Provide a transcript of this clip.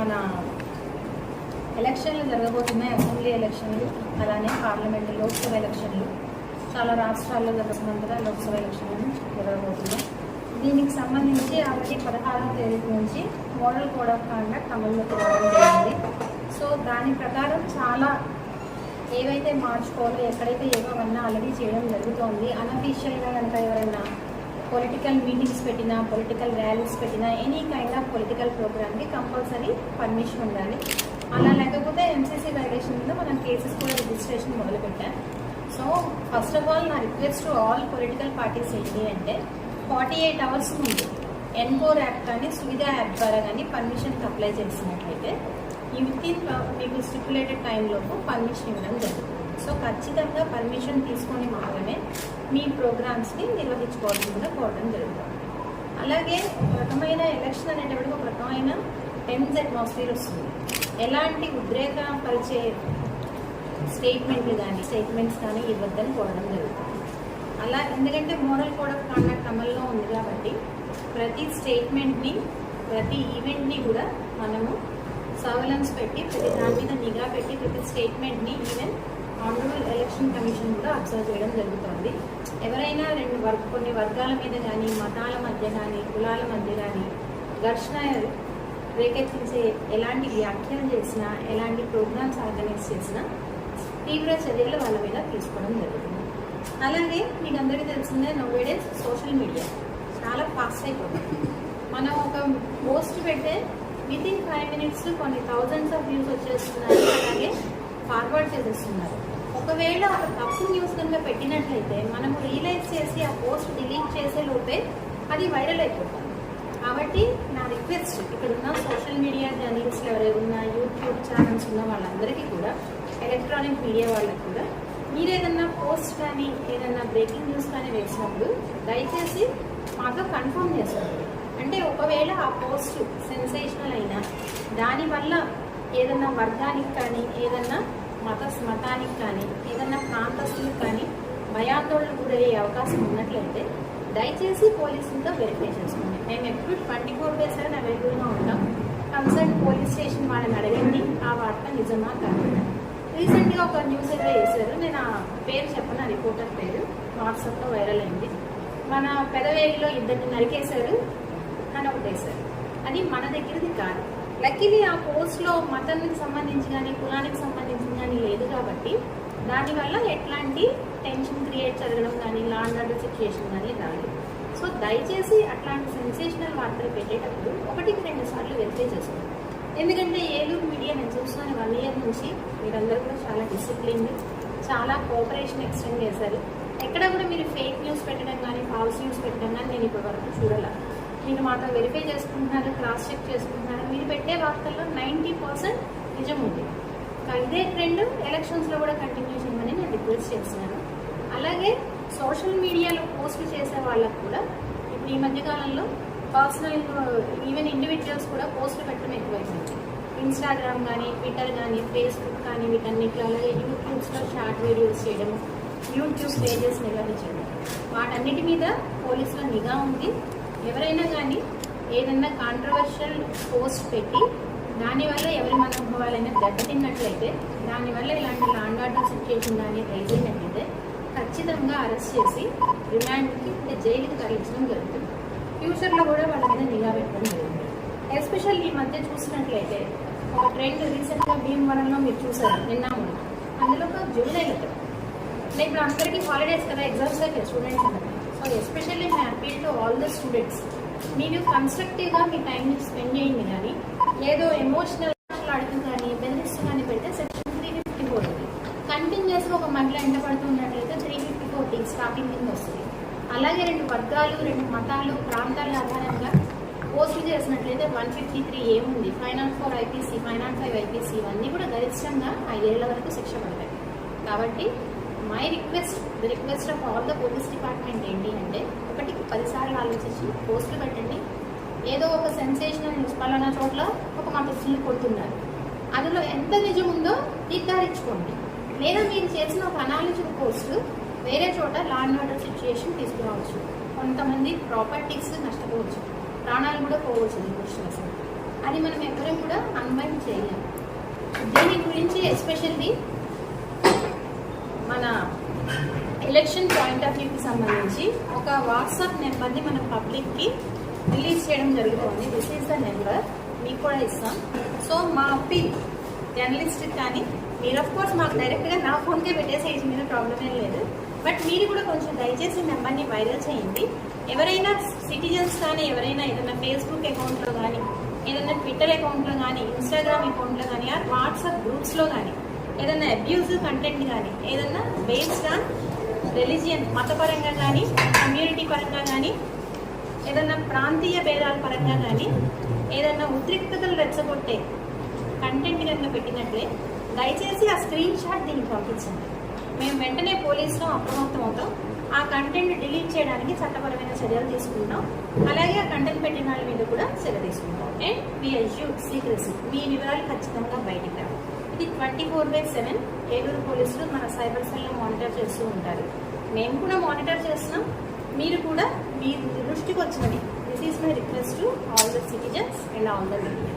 మన ఎలక్షన్లు జరగబోతున్నాయి అసెంబ్లీ ఎలక్షన్లు అలానే పార్లమెంట్ లోక్సభ ఎలక్షన్లు. చాలా రాష్ట్రాల్లో జరుగుతున్నంతగా లోక్సభ ఎలక్షన్లు జరగబోతున్నాయి. దీనికి సంబంధించి ఆల్రెడీ పదహారవ తేదీ నుంచి మోడల్ కోడ్ ఆఫ్ కాండక్ట్ అమల్లోకి రావడం జరిగింది. సో దాని ప్రకారం చాలా ఏవైతే మార్చుకోవాలో ఎక్కడైతే ఏవన్నా ఆల్రెడీ చేయడం జరుగుతోంది. అనఫీషియల్గా కనుక ఎవరైనా పొలిటికల్ మీటింగ్స్ పెట్టినా పొలిటికల్ ర్యాలీస్ పెట్టినా ఎనీ కైండ్ ఆఫ్ పొలిటికల్ ప్రోగ్రామ్కి కంపల్సరీ పర్మిషన్ ఉండాలి. అలా లేకపోతే ఎంసీసీ వైలేషన్ మీద మనం కేసెస్ కూడా రిజిస్ట్రేషన్ మొదలుపెట్టాం. సో ఫస్ట్ ఆఫ్ ఆల్ నా request to all political parties ఏంటి అంటే ఫార్టీ ఎయిట్ అవర్స్ ముందు ఎన్కోర్ యాప్ కానీ సువిధా యాప్ ద్వారా కానీ పర్మిషన్కి అప్లై చేసినట్లయితే ఈ విత్ ఇన్ మీకు స్టిపులేటెడ్ టైంలోపు పర్మిషన్ ఇవ్వడం జరుగుతుంది. సో ఖచ్చితంగా పర్మిషన్ తీసుకొని మాత్రమే మీ ప్రోగ్రామ్స్ని నిర్వహించుకోవాల్సిందిగా కోరడం జరుగుతుంది. అలాగే ఒక రకమైన ఎలక్షన్ అనేటప్పటికి ఒక రకమైన టెన్స్ అట్మాస్ఫియర్ వస్తుంది. ఎలాంటి ఉద్రేకపరిచే స్టేట్మెంట్లు కానీ స్టేట్మెంట్స్ కానీ ఇవ్వద్దని కోరడం జరుగుతుంది. అలా ఎందుకంటే మోడల్ కోడ్ ఆఫ్ కాండక్ట్ అమల్లో ఉంది కాబట్టి ప్రతి స్టేట్మెంట్ని ప్రతి ఈవెంట్ని కూడా మనము సర్వలెన్స్ పెట్టి ప్రతి దాని మీద నిఘా పెట్టి ప్రతి స్టేట్మెంట్ని ఈవెన్ ఆనరబుల్ ఎలక్షన్ కమిషన్ కూడా అబ్జర్వ్ చేయడం జరుగుతుంది. ఎవరైనా రెండు వర్గ కొన్ని వర్గాల మీద కానీ మతాల మధ్య కానీ కులాల మధ్య కానీ ఘర్షణ రేకెత్తించే ఎలాంటి వ్యాఖ్యలు చేసినా ఎలాంటి ప్రోగ్రామ్స్ ఆర్గనైజ్ చేసినా తీవ్ర చర్యలు వాళ్ళ మీద తీసుకోవడం జరుగుతుంది. అలాగే మీకు అందరికీ తెలిసిందే నోవేడేస్ సోషల్ మీడియా చాలా ఫాస్ట్ అయిపోతుంది. మనం ఒక పోస్ట్ పెట్టే విత్ ఇన్ ఫైవ్ మినిట్స్ కొన్ని థౌజండ్స్ ఆఫ్ వ్యూస్ వచ్చేస్తున్నారు అలాగే ఫార్వర్డ్ చేసేస్తున్నారు. ఒకవేళ ఒక తప్పు న్యూస్ కనుక పెట్టినట్లయితే మనం రియలైజ్ చేసి ఆ పోస్ట్ డిలీట్ చేసే లోపే అది వైరల్ అయిపోతుంది. కాబట్టి నా రిక్వెస్ట్ ఇక్కడ ఉన్న సోషల్ మీడియా జర్నలిస్ట్లు ఎవరైనా ఉన్న యూట్యూబ్ ఛానల్స్ ఉన్న వాళ్ళందరికీ కూడా ఎలక్ట్రానిక్ మీడియా వాళ్ళకి కూడా మీరు ఏదన్నా పోస్ట్ కానీ ఏదన్నా బ్రేకింగ్ న్యూస్ కానీ వేసినప్పుడు దయచేసి మాతో కన్ఫర్మ్ చేసుకోండి. అంటే ఒకవేళ ఆ పోస్ట్ సెన్సేషనల్ అయినా దానివల్ల ఏదన్నా వర్గానికి కానీ ఏదన్నా మత మతానికి కానీ ఏదన్నా ప్రాంతస్తులకు కానీ భయాందోళనకు గురయ్యే అవకాశం ఉన్నట్లయితే దయచేసి పోలీసులతో వెరిఫై చేసుకోండి. మేము ఎప్పుడు ట్వంటీ ఫోర్ డేస్ అయినా అవైలబుల్గా ఉంటాం. కన్సర్న్ పోలీస్ స్టేషన్ వాళ్ళని అడగండి. ఆ వార్త నిజమా కాదు? రీసెంట్గా ఒక న్యూస్ అయితే వేశారు. నేను ఆ పేరు చెప్పను ఆ రిపోర్టర్ పేరు. వాట్సాప్లో వైరల్ అయింది. మన పెదవేలిలో ఇద్దరిని నరికేశారు. అని ఒకటి వేశారు. అది మన దగ్గరది కాదు. లక్కీలీ ఆ పోస్ట్లో మతానికి సంబంధించి కానీ కులానికి సంబంధించి కానీ లేదు కాబట్టి దానివల్ల ఎట్లాంటి టెన్షన్ క్రియేట్ జరగడం కానీ లాండ్ ఆర్డర్ సిచ్యుయేషన్ కానీ రాదు. సో దయచేసి అట్లాంటి సెన్సేషనల్ వార్తలు పెట్టేటప్పుడు ఒకటికి రెండు సార్లు వెరిఫై చేసుకోండి. ఎందుకంటే ఏలూరు మీడియా నేను చూస్తున్నాను వన్ ఇయర్ నుంచి. మీరందరూ కూడా చాలా డిసిప్లిన్ చాలా కోఆపరేషన్ ఎక్స్టెండ్ చేశారు. ఎక్కడ కూడా మీరు ఫేక్ న్యూస్ పెట్టడం కానీ ఫాల్స్ న్యూస్ పెట్టడం కానీ నేను ఇప్పటివరకు చూడలేదు మీరు మాతో వెరిఫై చేసుకుంటున్నారు క్రాస్ చెక్ చేసుకుంటున్నారు. మీరు పెట్టే వార్తల్లో నైంటీ పర్సెంట్ నిజం ఉంది ఇదే ట్రెండ్ ఎలక్షన్స్లో కూడా కంటిన్యూ చేయమని నేను రిక్వెస్ట్ చేస్తున్నాను. అలాగే సోషల్ మీడియాలో పోస్ట్ చేసే వాళ్ళకు కూడా ఇప్పుడు ఈ మధ్యకాలంలో పర్సనల్ ఈవెన్ ఇండివిజువల్స్ కూడా పోస్టులు పెట్టడం ఎక్కువైపోయింది ఇన్స్టాగ్రామ్ కానీ ట్విట్టర్ కానీ ఫేస్బుక్ కానీ వీటన్నిటిలో అలాగే యూట్యూబ్స్లో షార్ట్ వీడియోస్ చేయడం యూట్యూబ్ పేజెస్ నిర్వహించడం వాటన్నిటి మీద పోలీసుల నిఘా ఉంది. ఎవరైనా కానీ ఏదన్నా కాంట్రవర్షియల్ పోస్ట్ పెట్టి దానివల్ల ఎవరి మనోభావాలైనా దెబ్బతిన్నట్లయితే దానివల్ల ఇలాంటి లాండ్ ఆర్డర్ సిచ్యుయేషన్ కానీ రైజ్ ఖచ్చితంగా అరెస్ట్ చేసి రిమాండ్కి అంటే జైలుకి తరలించడం జరుగుతుంది. ఫ్యూచర్లో కూడా వాళ్ళ మీద నిఘా పెట్టడం జరుగుతుంది. ఎస్పెషల్ ఈ మధ్య చూసినట్లయితే ఒక ట్రెండ్ రీసెంట్గా భీమవరంలో మీరు చూసారు నిన్న అందులో ఒక జూలైలో ఇప్పుడు అందరికీ హాలిడేస్ కదా ఎగ్జామ్స్ అయితే స్టూడెంట్స్ కదా so especially happy to all the students మీరు కన్స్ట్రక్టివ్గా మీ టైంని స్పెండ్ చేయండి కానీ ఏదో ఎమోషనల్ ఆడుతూ కానీ బెదిరిస్తూ కానీ పెడితే సెక్షన్ త్రీ ఫిఫ్టీ ఫోర్ ఉంది కంటిన్యూస్గా ఒక మహిళ ఎంట పడుతున్నట్లయితే త్రీ ఫిఫ్టీ ఫోర్ స్టార్టింగ్ కింద వస్తుంది. అలాగే రెండు వర్గాలు రెండు మతాలు ప్రాంతాల ఆధారంగా పోస్టులు చేసినట్లయితే వన్ ఫిఫ్టీ త్రీ ఏముంది five not four IPC five not five IPC ఇవన్నీ కూడా గరిష్టంగా ఐదేళ్ళ వరకు శిక్ష పడతాయి. కాబట్టి my request the request of all the police department ఏంటి అంటే ఒకటికి పదిసార్లు ఆలోచించి పోస్టులు పెట్టండి. ఏదో ఒక సెన్సేషనల్ న్యూస్ పలానా చోట్ల ఒక మతస్థుల్ని కొడుతున్నారు. అందులో ఎంత నిజం ఉందో నిర్ధారించుకోండి. లేదా మీరు చేసిన ఒక అనాలిసిస్ పోస్ట్ వేరే చోట లా అండ్ ఆర్డర్ సిచ్యుయేషన్ తీసుకురావచ్చు. కొంతమంది ప్రాపర్టీస్ నష్టపోవచ్చు. ప్రాణాలు కూడా పోవచ్చు ఈ అది మనం ఎవరు కూడా అన్మైండ్ చేయాలి. దీని గురించి ఎస్పెషల్లీ మన ఎలక్షన్ పాయింట్ ఆఫ్ వ్యూకి సంబంధించి ఒక వాట్సాప్ నెంబర్ని మన పబ్లిక్కి రిలీజ్ చేయడం జరుగుతుంది. దిస్ ఈస్ ద నెంబర్ మీకు కూడా ఇస్తాం. సో మా పిన్ జర్నలిస్ట్ కానీ మీరు ఆఫ్ కోర్స్ మాకు డైరెక్ట్గా నా ఫోన్కే పెట్టేసేసి మీద ప్రాబ్లం ఏం లేదు. బట్ మీరు కూడా కొంచెం దయచేసి నెంబర్ని వైరల్ చేయండి. ఎవరైనా సిటిజన్స్ కానీ ఎవరైనా ఏదైనా ఫేస్బుక్ అకౌంట్లో కానీ ఏదైనా ట్విట్టర్ అకౌంట్లో కానీ ఇన్స్టాగ్రామ్ అకౌంట్లో కానీ వాట్సాప్ గ్రూప్స్లో కానీ ఏదైనా అబ్యూజివ్ కంటెంట్ కానీ ఏదైనా బేస్డ్ ఆన్ రిలీజియన్ మతపరంగా కానీ కమ్యూనిటీ పరంగా కానీ ఏదైనా ప్రాంతీయ భేదాల పరంగా కానీ ఏదైనా ఉద్రిక్తతలు రెచ్చగొట్టే కంటెంట్ కనుక పెట్టినట్లే దయచేసి ఆ స్క్రీన్ షాట్ దీనికి పంపించండి. మేము వెంటనే పోలీసులో అప్రమత్తం అవుతాం. ఆ కంటెంట్ డిలీట్ చేయడానికి చట్టపరమైన చర్యలు తీసుకుంటాం. అలాగే ఆ కంటెంట్ పెట్టిన వాళ్ళ మీద కూడా చర్య తీసుకుంటాం. అండ్ వి అజ్యూ సీక్రెసీ మీ వివరాలు ఖచ్చితంగా బయటకు రావు. ఇది twenty four by seven Eluru పోలీసులు మన సైబర్ సెల్ని మానిటర్ చేస్తూ ఉంటారు. మేము కూడా మానిటర్ చేస్తున్నాం. మీరు కూడా మీ దృష్టికి వచ్చినవి. This is my request to all the citizens and all the media